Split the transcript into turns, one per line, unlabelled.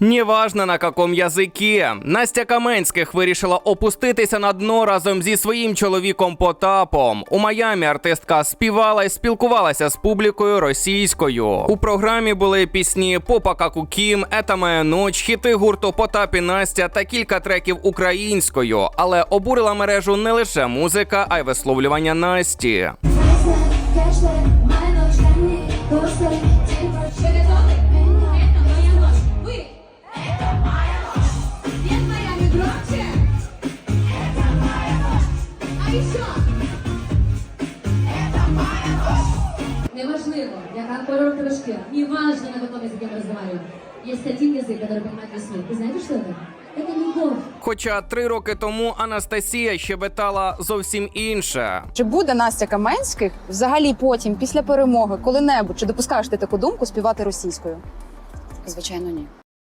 Неважно на каком язикі. Настя Каменських вирішила опуститися на дно разом зі своїм чоловіком Потапом. У Майамі артистка співала і спілкувалася з публікою російською. У програмі були пісні Попа Каку Кім, Ета моя ноч, хіти гурту Потап і Настя та кілька треків українською. Але обурила мережу не лише музика, а й висловлювання Насті.
Неважливо, яка кольор твоя шкіра, неважно, на каком языке мы разговариваем. Есть один язык, который понимает весь мир. Вы знаете, что это? Это любовь.
Хоча три роки тому Анастасія щебетала зовсім інше.
Чи буде Настя Каменських взагалі потім, після перемоги, коли-небудь, чи допускаєш ти таку думку співати російською?
Звичайно, ні.